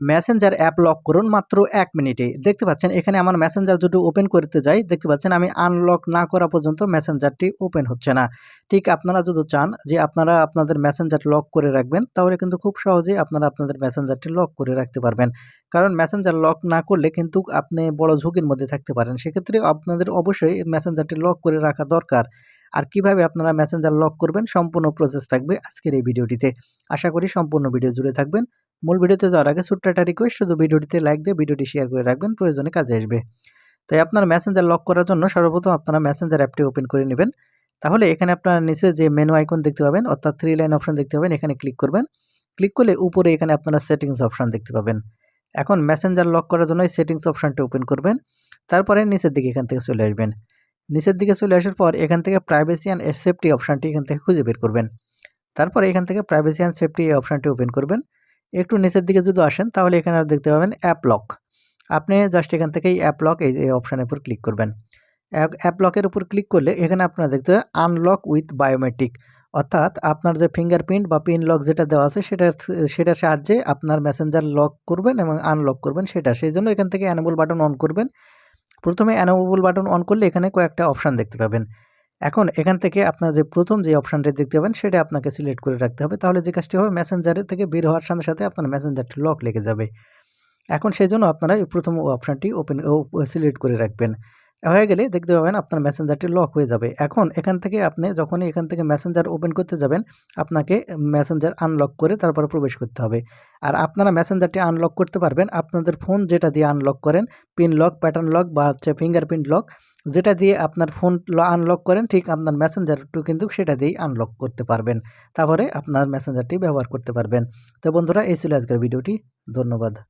Messenger app lock করুন মাত্র এক মিনিটে। দেখতে পাচ্ছেন, এখানে আমার মেসেঞ্জার যদি ওপেন করতে যাই। দেখতে পাচ্ছেন, আমি আনলক না করা পর্যন্ত মেসেঞ্জারটি ওপেন হচ্ছে না। ঠিক আপনারা যদি চান যে আপনারা আপনাদের মেসেঞ্জার লক করে রাখবেন, তাহলে কিন্তু খুব সহজেই আপনারা আপনাদের মেসেঞ্জারটি লক করে রাখতে পারবেন। কারণ মেসেঞ্জার লক না করলে কিন্তু আপনি বড় ঝুঁকির মধ্যে থাকতে পারেন। সেক্ষেত্রে আপনাদের অবশ্যই মেসেঞ্জারটি লক করে রাখা দরকার। আর কীভাবে আপনারা মেসেঞ্জার লক করবেন, সম্পূর্ণ প্রসেস থাকবে আজকের এই ভিডিওটিতে। আশা করি সম্পূর্ণ ভিডিও জুড়ে থাকবেন। মূল ভিডিওতে যাওয়ার আগে ছোট্ট একটা রিকোয়েস্ট শুধু ভিডিওটিতে লাইক দিয়ে ভিডিওটি শেয়ার করে রাখবেন, প্রয়োজনে কাজে আসবে। তাই আপনার মেসেঞ্জার লক করার জন্য সর্বপ্রথম আপনারা মেসেঞ্জার অ্যাপটি ওপেন করে নেবেন। তাহলে এখানে আপনার নিচে যে মেনু আইকন দেখতে পাবেন, অর্থাৎ থ্রি লাইন অপশন দেখতে পাবেন, এখানে ক্লিক করবেন। ক্লিক করলে উপরে এখানে আপনারা সেটিংস অপশান দেখতে পাবেন। এখন মেসেঞ্জার লক করার জন্য এই সেটিংস অপশনটি ওপেন করবেন। তারপরে নিচের দিকে এখান থেকে চলে আসবেন। নিচের দিকে চলে আসার পর এখান থেকে প্রাইভেসি অ্যান্ড সেফটি অপশানটি এখান থেকে খুঁজে বের করবেন। তারপরে এখান থেকে প্রাইভেসি অ্যান্ড সেফটি এই অপশানটি ওপেন করবেন। একটু নিচের দিকে যদি আসেন, তাহলে এখানে দেখতে পাবেন অ্যাপ লক আপনি জাস্ট এখান থেকে এই অ্যাপ লক এই অপশানের উপর ক্লিক করবেন। অ্যাপ লকের উপর ক্লিক করলে এখানে আপনারা দেখতে পাবেন আনলক উইথ বায়োমেট্রিক অর্থাৎ আপনার যে ফিঙ্গারপ্রিন্ট বা পিন লক যেটা দেওয়া আছে, সেটার সেটার সাহায্যে আপনার মেসেঞ্জার লক করবেন এবং আনলক করবেন সেটা। সেই জন্য এখান থেকে অ্যানেবল বাটন অন করবেন। প্রথমে অ্যানোভেবল বাটন অন করলে এখানে কয়েকটা অপশান দেখতে পাবেন। এখন এখান থেকে আপনার যে প্রথম যে অপশানটি দেখতে পাবেন, সেটা আপনাকে সিলেক্ট করে রাখতে হবে। তাহলে যে কাজটি হবে মেসেঞ্জারের থেকে বের হওয়ার সাথে সাথে আপনার মেসেঞ্জারটি লক লেগে যাবে। এখন সেই জন্য আপনারা এই প্রথম অপশানটি ওপেন সিলেক্ট করে রাখবেন। হয়ে গেলে দেখতে পাবেন আপনার মেসেঞ্জারটি লক হয়ে যাবে। এখন এখান থেকে আপনি যখনই এখান থেকে মেসেঞ্জার ওপেন করতে যাবেন, আপনাকে মেসেঞ্জার আনলক করে তারপরে প্রবেশ করতে হবে। আর আপনারা মেসেঞ্জারটি আনলক করতে পারবেন, আপনাদের ফোন যেটা দিয়ে আনলক করেন, পিন লক, প্যাটার্ন লক বা হচ্ছে ফিঙ্গারপ্রিন্ট লক, যেটা দিয়ে আপনার ফোন আনলক করেন, ঠিক আপনার মেসেঞ্জারটু কিন্তু সেটা দিয়েই আনলক করতে পারবেন। তারপরে আপনার মেসেঞ্জারটি ব্যবহার করতে পারবেন। তো বন্ধুরা, এই ছিল আজকের ভিডিওটি। ধন্যবাদ।